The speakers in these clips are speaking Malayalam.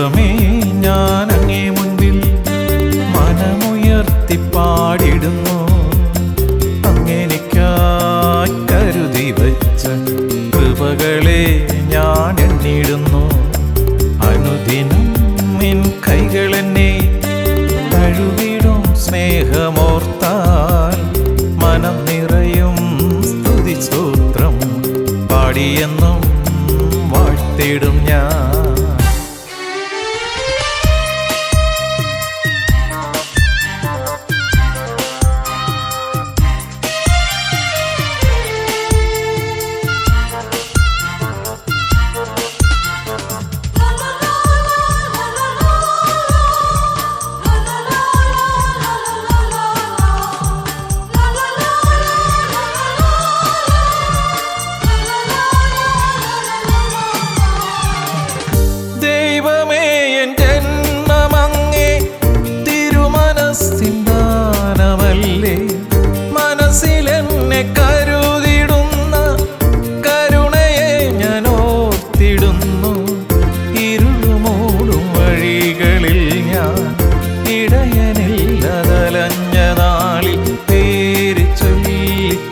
ദൈവമേ ഞാൻ അങ്ങേ മുൻപിൽ മനമുയർത്തി പാടിടുന്നു. അങ്ങനെക്കായി വച്ച കൃപകളെ ഞാൻ എണ്ണിടുന്നു അനുദിനം നിൻ കൈകളെന്നെ തിരുമനസ്സിന്ദാനമല്ലേ മനസ്സിലെന്നെ കരുതിടുന്ന കരുണയെ ഞാൻ ഓർത്തിടുന്നു. ഇരുളുമൂടും വഴികളിൽ ഞാൻ ഇടയനില്ലതലഞ്ഞ നാളിൽ പേര് ചൊല്ലി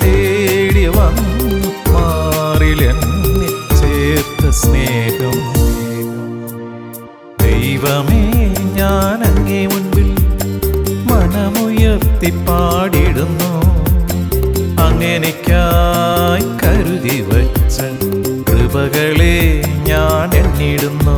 തേടി വന്നു. മാറിലെന്നെ ചേർത്ത സ്നേഹം ദൈവമേ ഞാൻ അങ്ങേ മുൻപിൽ മനമുയർത്തി പാടിടുന്നു അങ്ങനെക്കായി കരുതി വച്ച കൃപകളെ ഞാൻ എണ്ണിടുന്നു.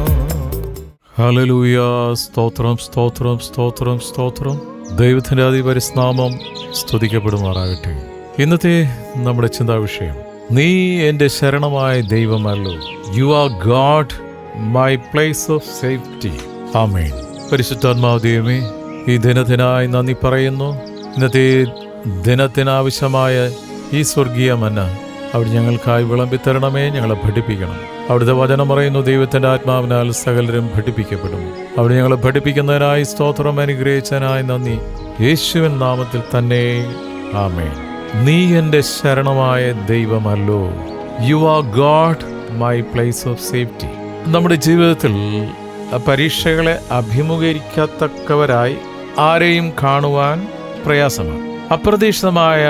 ഹലലൂയ സ്തോത്രം സ്തോത്രം സ്തോത്രം സ്തോത്രം. ദൈവത്തിന്റെ അതിപരിസ്നാമം സ്തുതിക്കപ്പെടുമാറാകട്ടെ. ഇന്നത്തെ നമ്മുടെ ചിന്താ വിഷയം നീ എന്റെ ശരണമായ ദൈവമല്ലോ. You are God my place of safety ആമേൻ. പരിശുദ്ധാത്മാവ് ദൈവമേ ഈ ദിനത്തിനായി നന്ദി പറയുന്നു. ഇന്നത്തെ ദിനത്തിനാവശ്യമായ ഈ സ്വർഗീയ മന്ന അവിടെ ഞങ്ങൾക്കായി വിളമ്പിത്തരണമേ ഞങ്ങളെ പഠിപ്പിക്കണം. അവിടുത്തെ വചനം പറയുന്നു ദൈവത്തിന്റെ ആത്മാവിനാൽ സകലരും പഠിപ്പിക്കപ്പെടും. അവിടെ ഞങ്ങളെ പഠിപ്പിക്കുന്നതിനായി സ്തോത്രം അനുഗ്രഹിച്ചതിനായി നന്ദി. യേശുവിൻ നാമത്തിൽ തന്നെ ആമേ നീ എന്റെ ശരണമായ ദൈവമല്ലോ. You are God my place of safety നമ്മുടെ ജീവിതത്തിൽ പരീക്ഷകളെ അഭിമുഖീകരിക്കത്തക്കവരായി ആരെയും കാണുവാൻ പ്രയാസമാണ്. അപ്രതീക്ഷിതമായ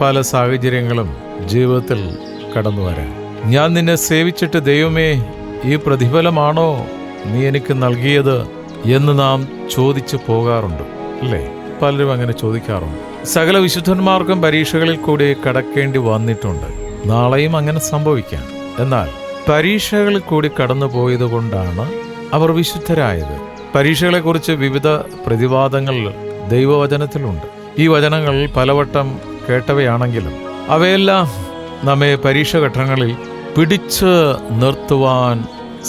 പല സാഹചര്യങ്ങളും ജീവിതത്തിൽ കടന്നു വരാം ഞാൻ നിന്നെ സേവിച്ചിട്ട് ദൈവമേ ഈ പ്രതിഫലമാണോ നീ എനിക്ക് നൽകിയത് എന്ന് നാം ചോദിച്ചു പോകാറുണ്ട് അല്ലേ? പലരും അങ്ങനെ ചോദിക്കാറുണ്ട്. സകല വിശുദ്ധന്മാർക്കും പരീക്ഷകളിൽ കൂടി കടക്കേണ്ടി വന്നിട്ടുണ്ട്. നാളെയും അങ്ങനെ സംഭവിക്കാം. എന്നാൽ പരീക്ഷകളിൽ കൂടി കടന്നു പോയത് കൊണ്ടാണ് അവർ വിശുദ്ധരായത്. പരീക്ഷകളെക്കുറിച്ച് വിവിധ പ്രതിവാദങ്ങൾ ദൈവവചനത്തിലുണ്ട്. ഈ വചനങ്ങൾ പലവട്ടം കേട്ടവയാണെങ്കിലും അവയെല്ലാം നമ്മെ പരീക്ഷഘട്ടങ്ങളിൽ പിടിച്ച് നിർത്തുവാൻ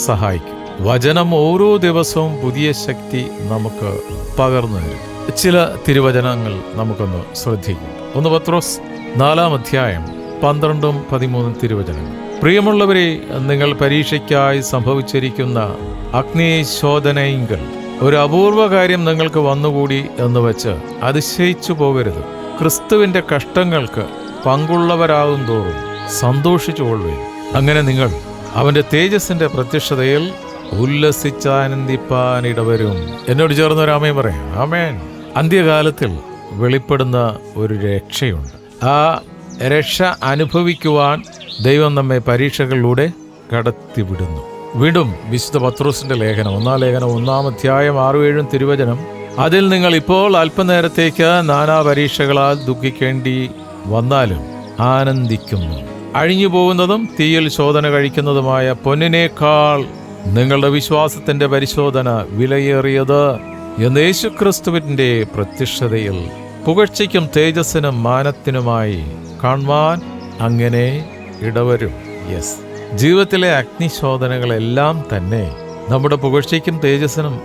സഹായിക്കും. വചനം ഓരോ ദിവസവും പുതിയ ശക്തി നമുക്ക് പകർന്നു തരും. ചില തിരുവചനങ്ങൾ നമുക്കൊന്ന് ശ്രദ്ധിക്കും. ഒന്ന് പത്രോസ് നാലാം അധ്യായം പന്ത്രണ്ടും പതിമൂന്നും തിരുവചനങ്ങൾ. പ്രിയമുള്ളവരെ നിങ്ങൾ പരീക്ഷയ്ക്കായി സംഭവിച്ചിരിക്കുന്ന അഗ്നിശോധനയിങ്കൽ ഒരു അപൂർവ കാര്യം നിങ്ങൾക്ക് വന്നുകൂടി എന്ന് വെച്ച് അതിശയിച്ചു പോകരുത്. ക്രിസ്തുവിന്റെ കഷ്ടങ്ങൾക്ക് പങ്കുള്ളവരാകും തോറും സന്തോഷിച്ചുകൊള്ളുവേ അങ്ങനെ നിങ്ങൾ അവന്റെ തേജസ്സിന്റെ പ്രത്യക്ഷതയിൽ ഉല്ലസിച്ചാനന്ദിപ്പാൻ ഇടവരും എന്നോട് ചേർന്ന് ഒരു ആമയും പറയാം. ആമേൻ. അന്ത്യകാലത്തിൽ വെളിപ്പെടുന്ന ഒരു രക്ഷയുണ്ട്. ആ രക്ഷ അനുഭവിക്കുവാൻ ദൈവം നമ്മെ പരീക്ഷകളിലൂടെ കടത്തിവിടുന്നു. വീണ്ടും വിശുദ്ധ പത്രോസിന്റെ ലേഖനം ഒന്നാം ലേഖനം ഒന്നാം അധ്യായം ആറു ഏഴും തിരുവചനം. അതിൽ നിങ്ങൾ ഇപ്പോൾ അല്പനേരത്തേക്ക് നാനാ പരീക്ഷകളാൽ ദുഃഖിക്കേണ്ടി വന്നാലും ആനന്ദിക്കുന്നു. അഴിഞ്ഞു പോകുന്നതും തീയിൽ ശോധന കഴിക്കുന്നതുമായ പൊന്നിനേക്കാൾ നിങ്ങളുടെ വിശ്വാസത്തിന്റെ പരിശോധന വിലയേറിയത് എന്ന് യേശുക്രിസ്തുവിന്റെ പ്രത്യക്ഷതയിൽ പുകഴ്ചയ്ക്കും തേജസ്സിനും മാനത്തിനുമായി കാണുവാൻ അങ്ങനെ ഇടവരും. യെസ്. ജീവിതത്തിലെ അഗ്നിശോധനകളെല്ലാം തന്നെ നമ്മുടെ പുകഴ്ചയ്ക്കും തേജസ്സിനും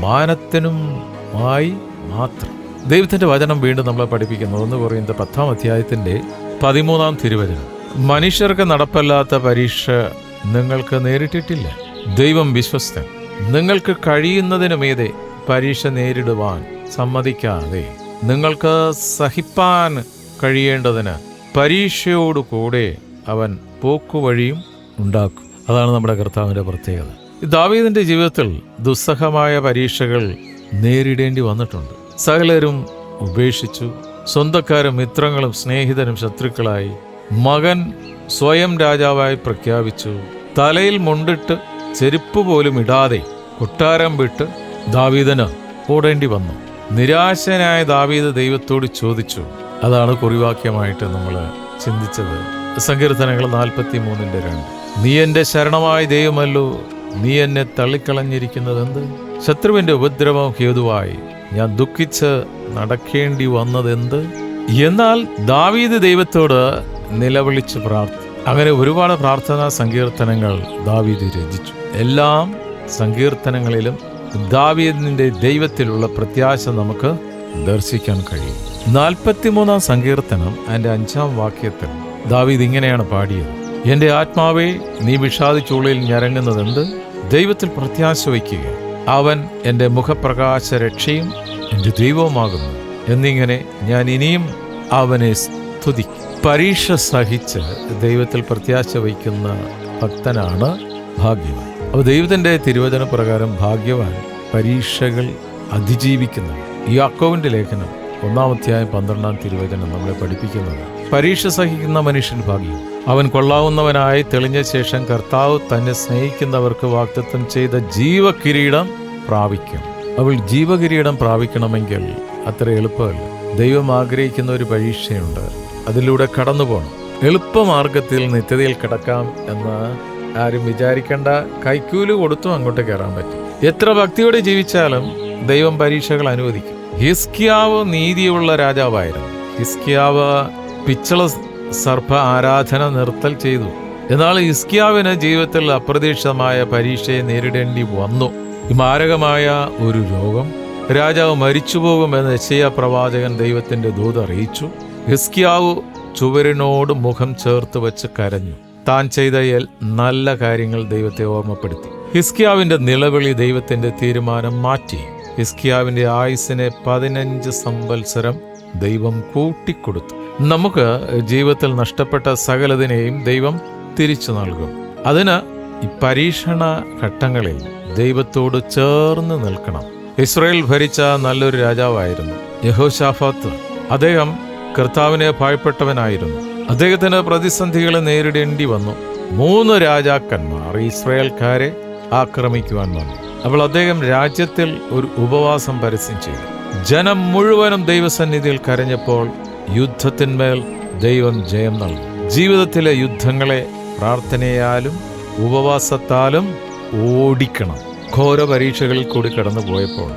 മാനത്തിനുമായി മാത്രം. ദൈവത്തിന്റെ വചനം വീണ്ടും നമ്മളെ പഠിപ്പിക്കുന്നു. ഒന്ന് പറയുന്നത് പത്താം അധ്യായത്തിന്റെ പതിമൂന്നാം തിരുവചനം. മനുഷ്യർക്ക് നടപ്പല്ലാത്ത പരീക്ഷ നിങ്ങൾക്ക് നേരിട്ടിട്ടില്ല. ദൈവം വിശ്വസ്തൻ. നിങ്ങൾക്ക് കഴിയുന്നതിനു മീതെ പരീക്ഷ നേരിടുവാൻ സമ്മതിക്കാതെ നിങ്ങൾക്ക് സഹിപ്പാൻ കഴിയേണ്ടതിന് പരീക്ഷയോടുകൂടെ അവൻ പോക്കുവഴിയും ഉണ്ടാക്കും. അതാണ് നമ്മുടെ കർത്താവിന്റെ പ്രത്യേകത. ദാവീദിന്റെ ജീവിതത്തിൽ ദുസ്സഹമായ പരീക്ഷകൾ നേരിടേണ്ടി വന്നിട്ടുണ്ട്. സകലരും ഉപേക്ഷിച്ചു. സ്വന്തക്കാരും മിത്രങ്ങളും സ്നേഹിതരും ശത്രുക്കളായി മകൻ സ്വയം രാജാവായി പ്രഖ്യാപിച്ചു. തലയിൽ മുണ്ടിട്ട് ചെരുപ്പ് പോലും ഇടാതെ കൊട്ടാരം വിട്ട് ദാവീദന് ഓടേണ്ടി വന്നു. നിരാശനായ ദാവീദ് ദൈവത്തോട് ചോദിച്ചു. അതാണ് കുറിവാക്യമായിട്ട് നമ്മൾ ചിന്തിച്ചത്. സങ്കീർത്തനങ്ങൾ നാൽപ്പത്തി മൂന്നിന്റെ രണ്ട്. നീ എന്റെ ശരണമായ ദൈവമല്ലോ. നീ എന്നെ തള്ളിക്കളഞ്ഞിരിക്കുന്നത് എന്ത് ശത്രുവിന്റെ ഉപദ്രവം ഹേതുവായി. ഞാൻ ദുഃഖിച്ച് നടക്കേണ്ടി വന്നതെന്ത്? എന്നാൽ ദാവീദ് ദൈവത്തോട് നിലവിളിച്ച് പ്രാർത്ഥി. അങ്ങനെ ഒരുപാട് പ്രാർത്ഥനാ സങ്കീർത്തനങ്ങൾ ദാവീദ് രചിച്ചു. എല്ലാം സങ്കീർത്തനങ്ങളിലും ദാവീദിന്റെ ദൈവത്തിലുള്ള പ്രത്യാശ നമുക്ക് ദർശിക്കാൻ കഴിയും. നാൽപ്പത്തിമൂന്നാം സങ്കീർത്തനം അതിന്റെ അഞ്ചാം വാക്യത്തിൽ ദാവീദ് ഇങ്ങനെയാണ് പാടിയത്. എന്റെ ആത്മാവെ നീ വിഷാദിച്ചുള്ളിൽ ഞരങ്ങുന്നതെന്ത്? ദൈവത്തിൽ പ്രത്യാശ വയ്ക്കുക. അവൻ എന്റെ മുഖപ്രകാശ രക്ഷയും എന്റെ ദൈവവുമാകുന്നു. എന്നിങ്ങനെ ഞാൻ ഇനിയും അവനെ സ്തുതിക്കും. പരീക്ഷ സഹിച്ച് ദൈവത്തിൽ പ്രത്യാശ വയ്ക്കുന്ന ഭക്തനാണ് ഭാഗ്യവാൻ. അപ്പോൾ ദൈവത്തിന്റെ തിരുവചന പ്രകാരം ഭാഗ്യവാൻ പരീക്ഷകൾ അതിജീവിക്കുന്നു യാക്കോവിന്റെ ലേഖനം ഒന്നാമധ്യായം പന്ത്രണ്ടാം തിരുവചനം നമ്മളെ പഠിപ്പിക്കുന്നത്. പരീക്ഷ സഹിക്കുന്ന മനുഷ്യൻ ഭാഗ്യം അവൻ കൊള്ളാവുന്നവനായി തെളിഞ്ഞ ശേഷം കർത്താവ് തന്നെ സ്നേഹിക്കുന്നവർക്ക് വാക്തത്വം ചെയ്ത ജീവകിരീടം പ്രാപിക്കും. അവൾ ജീവകിരീടം പ്രാപിക്കണമെങ്കിൽ അത്ര എളുപ്പമല്ല. ദൈവം ആഗ്രഹിക്കുന്ന ഒരു പരീക്ഷയുണ്ട്. അതിലൂടെ കടന്നു പോകണം എളുപ്പമാർഗത്തിൽ നിത്യതയിൽ കിടക്കാം എന്ന് ആരും വിചാരിക്കേണ്ട. കൈക്കൂലി കൊടുത്തും അങ്ങോട്ട് കയറാൻ പറ്റും. എത്ര ഭക്തിയോടെ ജീവിച്ചാലും ദൈവം പരീക്ഷകൾ അനുവദിക്കും. ഹിസ്കിയാവ് നീതിയുള്ള രാജാവായിരുന്നു. ഹിസ്കിയാവ് പിച്ചള സർപ്പ ആരാധന നിർത്തൽ ചെയ്തു. എന്നാൽ ഇസ്കിയാവിന് ജീവിതത്തിൽ അപ്രതീക്ഷിതമായ പരീക്ഷയെ നേരിടേണ്ടി വന്നു. മാരകമായ ഒരു രോഗം. രാജാവ് മരിച്ചുപോകുമെന്ന് യശയ പ്രവാചകൻ ദൈവത്തിന്റെ ദൂത് അറിയിച്ചു. ഹിസ്കിയാവ് ചുവരിനോട് മുഖം ചേർത്ത് വെച്ച് കരഞ്ഞു. താൻ ചെയ്ത നല്ല കാര്യങ്ങൾ ദൈവത്തെ ഓർമ്മപ്പെടുത്തി. ഹിസ്കിയാവിന്റെ നിലവിളി ദൈവത്തിന്റെ തീരുമാനം മാറ്റി. ഹിസ്കിയാവിന്റെ ആയുസിനെ പതിനഞ്ച് സംവത്സരം ദൈവം കൂട്ടിക്കൊടുത്തു. നമുക്ക് ജീവിതത്തിൽ നഷ്ടപ്പെട്ട സകലതിനെയും ദൈവം തിരിച്ചു നൽകും. അതിന് പരീക്ഷണ ഘട്ടങ്ങളിൽ ദൈവത്തോട് ചേർന്ന് നിൽക്കണം. ഇസ്രയേൽ ഭരിച്ച നല്ലൊരു രാജാവായിരുന്നു യഹോഷാഫാത്ത് അദ്ദേഹം കർത്താവിനെ ഭയപ്പെട്ടവനായിരുന്നു. അദ്ദേഹത്തിന് പ്രതിസന്ധികളെ നേരിടേണ്ടി വന്നു. മൂന്ന് രാജാക്കന്മാർ ഇസ്രയേൽക്കാരെ ആക്രമിക്കുവാൻ വന്നു. അപ്പോൾ അദ്ദേഹം രാജ്യത്തിൽ ഒരു ഉപവാസം പരസ്യം ചെയ്തു. ജനം മുഴുവനും ദൈവസന്നിധിയിൽ കരഞ്ഞപ്പോൾ യുദ്ധത്തിന്മേൽ ദൈവം ജയം നൽകും. ജീവിതത്തിലെ യുദ്ധങ്ങളെ പ്രാർത്ഥനയാലും ഉപവാസത്താലും ഓടിക്കണം. ഘോര പരീക്ഷകളിൽ കൂടി കടന്നു പോയപ്പോൾ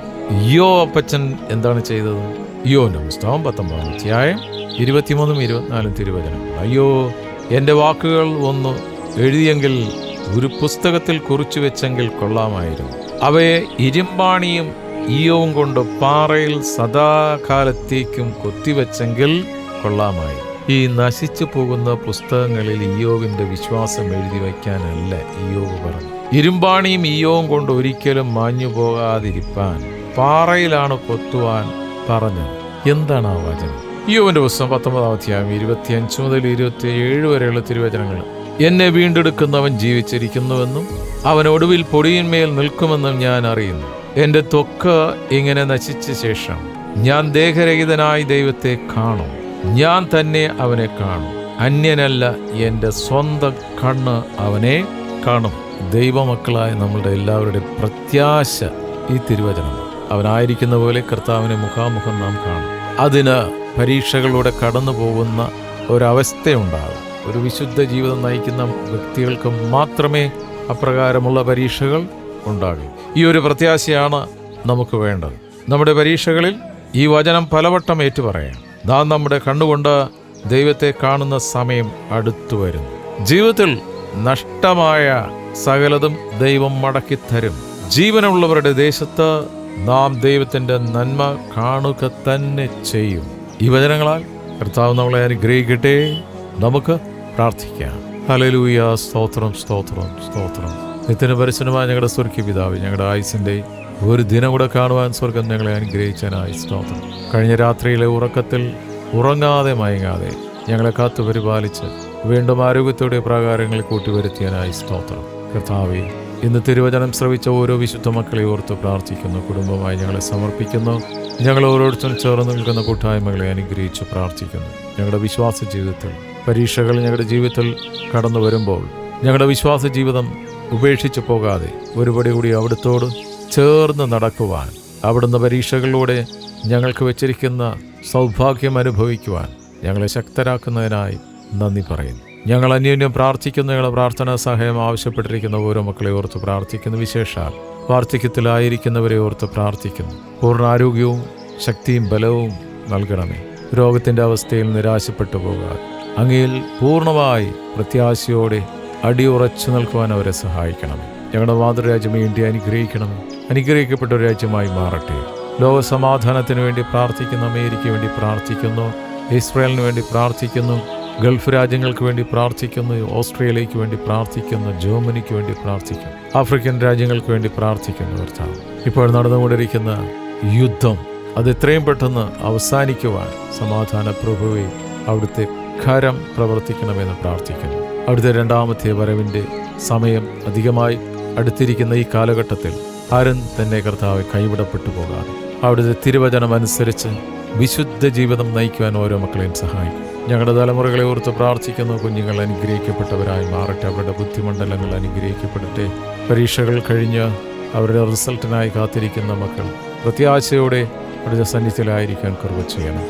യോ അപ്പച്ചൻ എന്താണ് ചെയ്തത്? യോ പുസ്തകം പത്തൊമ്പതാം അധ്യായം ഇരുപത്തിമൂന്നും ഇരുപത്തിനാലും തിരുവചനം. അയ്യോ എന്റെ വാക്കുകൾ ഒന്ന് എഴുതിയെങ്കിൽ ഒരു പുസ്തകത്തിൽ കുറിച്ചു വെച്ചെങ്കിൽ കൊള്ളാമായിരുന്നു. അവയെ ഇരുമ്പാണിയും ഈയവും കൊണ്ട് പാറയിൽ സദാകാലത്തേക്കും കൊത്തിവെച്ചെങ്കിൽ കൊള്ളാമായി. ഈ നശിച്ചു പോകുന്ന പുസ്തകങ്ങളിൽ ഇയോവിന്റെ വിശ്വാസം എഴുതി വയ്ക്കാനല്ല ഇയോവ് പറഞ്ഞു. ഇരുമ്പാണിയും ഇയോവും കൊണ്ട് ഒരിക്കലും മാഞ്ഞു പോകാതിരിപ്പാൻ പാറയിലാണ് കൊത്തുവാൻ പറഞ്ഞത്. എന്താണ് ആ വചനം? ഇയോവിന്റെ പുസ്തകം പത്തൊമ്പതാം അധ്യായം ഇരുപത്തിയഞ്ച് മുതൽ ഇരുപത്തി ഏഴ് വരെയുള്ള തിരുവചനങ്ങൾ. എന്നെ വീണ്ടെടുക്കുന്നവൻ ജീവിച്ചിരിക്കുന്നുവെന്നും അവൻ ഒടുവിൽ പൊടിയിന്മേൽ നിൽക്കുമെന്നും ഞാൻ അറിയുന്നു. എന്റെ ത്വക്ക് ഇങ്ങനെ നശിച്ച ശേഷം ഞാൻ ദേഹരഹിതനായി ദൈവത്തെ കാണും. ഞാൻ തന്നെ അവനെ കാണും. അന്യനല്ല എന്റെ സ്വന്തം കണ്ണ് അവനെ കാണും. ദൈവമക്കളായ നമ്മളുടെ എല്ലാവരുടെയും പ്രത്യാശ ഈ തിരുവചനം. അവനായിരിക്കുന്ന പോലെ കർത്താവിനെ മുഖാമുഖം നാം കാണും. അതിന് പരീക്ഷകളിലൂടെ കടന്നു പോകുന്ന ഒരവസ്ഥയുണ്ടാകും. ഒരു വിശുദ്ധ ജീവിതം നയിക്കുന്ന വ്യക്തികൾക്ക് മാത്രമേ അപ്രകാരമുള്ള പരീക്ഷകൾ ഉണ്ടാകൂ. ഈ ഒരു പ്രത്യാശയാണ് നമുക്ക് വേണ്ടത്. നമ്മുടെ പരീക്ഷകളിൽ ഈ വചനം പലവട്ടം ഏറ്റുപറയാം. നാം നമ്മുടെ കണ്ണുകൊണ്ട് ദൈവത്തെ കാണുന്ന സമയം അടുത്തു വരുന്നു. ജീവിതത്തിൽ നഷ്ടമായ സകലതും ദൈവം മടക്കി തരും ജീവനുള്ളവരുടെ ദേശത്ത് നാം ദൈവത്തിന്റെ നന്മ കാണുക തന്നെ ചെയ്യും. ഈ വചനങ്ങളാൽ കർത്താവ് നമ്മളെ അനുഗ്രഹിക്കട്ടെ. നമുക്ക് പ്രാർത്ഥിക്കാം. ഹലലൂയ സ്തോത്രം സ്തോത്രം സ്തോത്രം. നിത്യന പരിശുദ്ധമായ ഞങ്ങളുടെ സ്വർഗീയ പിതാവ് ഞങ്ങളുടെ ആയുസിന്റെ ഒരു ദിനം കൂടെ കാണുവാൻ സ്വർഗം ഞങ്ങളെ അനുഗ്രഹിച്ചതിനായി സ്തോത്രം. കഴിഞ്ഞ രാത്രിയിലെ ഉറക്കത്തിൽ ഉറങ്ങാതെ മയങ്ങാതെ ഞങ്ങളെ കാത്തു പരിപാലിച്ച് വീണ്ടും ആരോഗ്യത്തോടെ പ്രാകാരങ്ങളിൽ കൂട്ടിവരുത്തിയനായി സ്തോത്രം. കർത്താവെ ഇന്ന് തിരുവചനം ശ്രവിച്ച ഓരോ വിശുദ്ധ മക്കളെ ഓർത്ത് പ്രാർത്ഥിക്കുന്നു. കുടുംബമായി ഞങ്ങളെ സമർപ്പിക്കുന്നു. ഞങ്ങൾ ഓരോരുത്തരും ചേർന്ന് നിൽക്കുന്ന കൂട്ടായ്മകളെ അനുഗ്രഹിച്ച് പ്രാർത്ഥിക്കുന്നു. ഞങ്ങളുടെ വിശ്വാസ ജീവിതത്തിൽ പരീക്ഷകൾ ഞങ്ങളുടെ ജീവിതത്തിൽ കടന്നു വരുമ്പോൾ ഞങ്ങളുടെ വിശ്വാസ ജീവിതം ഉപേക്ഷിച്ചു പോകാതെ ഒരുപടി കൂടി അവിടുത്തോട് ചേർന്ന് നടക്കുവാൻ അവിടുന്ന് പരീക്ഷകളിലൂടെ ഞങ്ങൾക്ക് വെച്ചിരിക്കുന്ന സൗഭാഗ്യം അനുഭവിക്കുവാൻ ഞങ്ങളെ ശക്തരാക്കുന്നതിനായി നന്ദി പറയുന്നു. ഞങ്ങൾ അന്യോന്യം പ്രാർത്ഥിക്കുന്ന ഞങ്ങളുടെ പ്രാർത്ഥനാ സഹായം ആവശ്യപ്പെട്ടിരിക്കുന്ന ഓരോ മക്കളെ ഓർത്ത് പ്രാർത്ഥിക്കുന്ന. വിശേഷാൽ വാർദ്ധക്യത്തിലായിരിക്കുന്നവരെ ഓർത്ത് പ്രാർത്ഥിക്കുന്നു. പൂർണ ആരോഗ്യവും ശക്തിയും ബലവും നൽകണമേ. രോഗത്തിന്റെ അവസ്ഥയിൽ നിരാശപ്പെട്ടു പോകാതെ അങ്ങയിൽ പൂർണമായി പ്രത്യാശയോടെ അടിയുറച്ചു നിൽക്കുവാൻ അവരെ സഹായിക്കണം. ഞങ്ങളുടെ മാതൃരാജ്യം ഇന്ത്യ അനുഗ്രഹിക്കണം. അനുഗ്രഹിക്കപ്പെട്ട ഒരു രാജ്യമായി മാറട്ടെ. ലോക സമാധാനത്തിന് വേണ്ടി പ്രാർത്ഥിക്കുന്നു അമേരിക്കയ്ക്ക് വേണ്ടി പ്രാർത്ഥിക്കുന്നു ഇസ്രായേലിന് വേണ്ടി പ്രാർത്ഥിക്കുന്നു ഗൾഫ് രാജ്യങ്ങൾക്ക് വേണ്ടി പ്രാർത്ഥിക്കുന്നു ഓസ്ട്രേലിയയ്ക്ക് വേണ്ടി പ്രാർത്ഥിക്കുന്നു ജർമ്മനിക്ക് വേണ്ടി പ്രാർത്ഥിക്കുന്നു ആഫ്രിക്കൻ രാജ്യങ്ങൾക്ക് വേണ്ടി പ്രാർത്ഥിക്കുന്നു കർത്താവ്. ഇപ്പോൾ നടന്നുകൊണ്ടിരിക്കുന്ന യുദ്ധം അത് എത്രയും പെട്ടെന്ന് അവസാനിക്കുവാൻ സമാധാന പ്രഭുവെ അവിടുത്തെ ഖരം പ്രവർത്തിക്കണമെന്ന് പ്രാർത്ഥിക്കുന്നു. അവിടുത്തെ രണ്ടാമത്തെ വരവിന്റെ സമയം അധികമായി അടുത്തിരിക്കുന്ന ഈ കാലഘട്ടത്തിൽ ആരും തന്നെ കർത്താവ് കൈവിടപ്പെട്ടു പോകാതെ. അവിടുത്തെ തിരുവചനം അനുസരിച്ച് വിശുദ്ധ ജീവിതം നയിക്കുവാൻ ഓരോ മക്കളെയും സഹായിക്കും. ഞങ്ങളുടെ തലമുറകളെ ഓർത്ത് പ്രാർത്ഥിക്കുന്നു. കുഞ്ഞുങ്ങൾ അനുഗ്രഹിക്കപ്പെട്ടവരായി മാറട്ടെ. അവരുടെ ബുദ്ധിമണ്ഡലങ്ങൾ അനുഗ്രഹിക്കപ്പെടട്ടെ. പരീക്ഷകൾ കഴിഞ്ഞ് അവരുടെ റിസൾട്ടിനായി കാത്തിരിക്കുന്ന മക്കൾ പ്രത്യാശയോടെ അവരുടെ സന്നിധിയിലായിരിക്കാൻ കുറവ് ചെയ്യണം.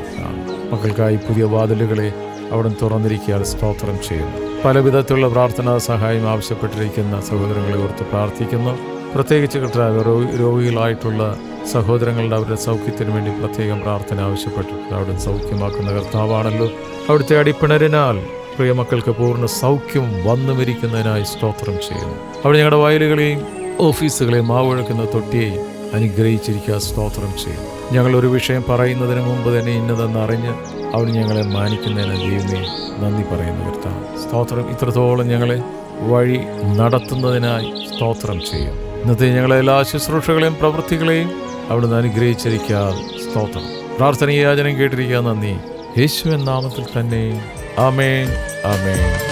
മക്കൾക്കായി പുതിയ വാതിലുകളെ അവിടെ തുറന്നിരിക്കാൻ സ്തോത്രം ചെയ്യുന്നു. പല വിധത്തിലുള്ള പ്രാർത്ഥനാ സഹായം ആവശ്യപ്പെട്ടിരിക്കുന്ന സഹോദരങ്ങളെ ഓർത്ത് പ്രാർത്ഥിക്കുന്നു. പ്രത്യേകിച്ച് കർത്താവ് രോഗി രോഗികളായിട്ടുള്ള സഹോദരങ്ങളുടെ അവരുടെ സൗഖ്യത്തിന് വേണ്ടി പ്രത്യേകം പ്രാർത്ഥന ആവശ്യപ്പെട്ടിട്ടുണ്ട്. അവിടെ സൗഖ്യമാക്കുന്ന കർത്താവാണല്ലോ. അവിടുത്തെ അടിപ്പിണരിനാൽ പ്രിയ മക്കൾക്ക് പൂർണ സൗഖ്യം വന്നുമിരിക്കുന്നതിനായി സ്തോത്രം ചെയ്യുന്നു. അവിടെ ഞങ്ങളുടെ വയലുകളെയും ഓഫീസുകളെയും മാവൊഴുക്കുന്ന തൊട്ടിയെയും അനുഗ്രഹിച്ചിരിക്കുക സ്തോത്രം ചെയ്യും ഞങ്ങൾ ഒരു വിഷയം പറയുന്നതിന് മുമ്പ് തന്നെ ഇന്നതെന്ന് അറിഞ്ഞ് അവൻ ഞങ്ങളെ മാനിക്കുന്നതിന് ദൈവമേ നന്ദി പറയുന്നു കർത്താവ്. സ്തോത്രം. ഇത്രത്തോളം ഞങ്ങളെ വഴി നടത്തുന്നതിനായി സ്തോത്രം ചെയ്യും. ഇന്നത്തെ ഞങ്ങളെ എല്ലാ ശുശ്രൂഷകളെയും പ്രവൃത്തികളെയും അവിടുന്ന് അനുഗ്രഹിച്ചിരിക്കാൻ സ്തോത്രം. പ്രാർത്ഥനീയാചനം കേട്ടിരിക്കാൻ നന്ദി. യേശുവിൻ നാമത്തിൽ തന്നെ. ആമേൻ. ആമേൻ.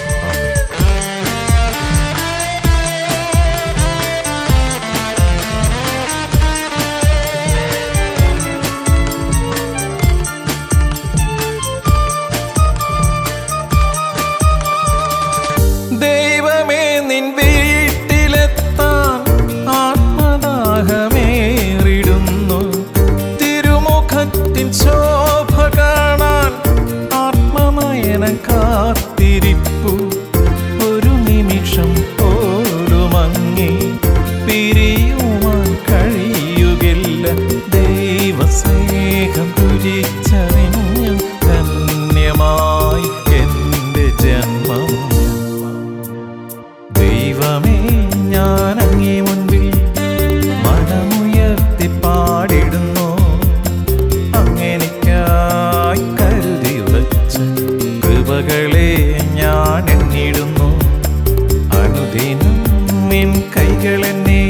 നിൻ കൈകളെന്നെ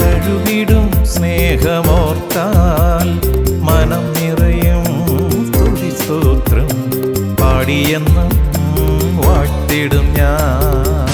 തഴുകിടും സ്നേഹമോർത്താൽ. മനം നിറയും സ്തുതിസ്തോത്രം പാടിയെന്നും വാഴ്ത്തിടും ഞാൻ.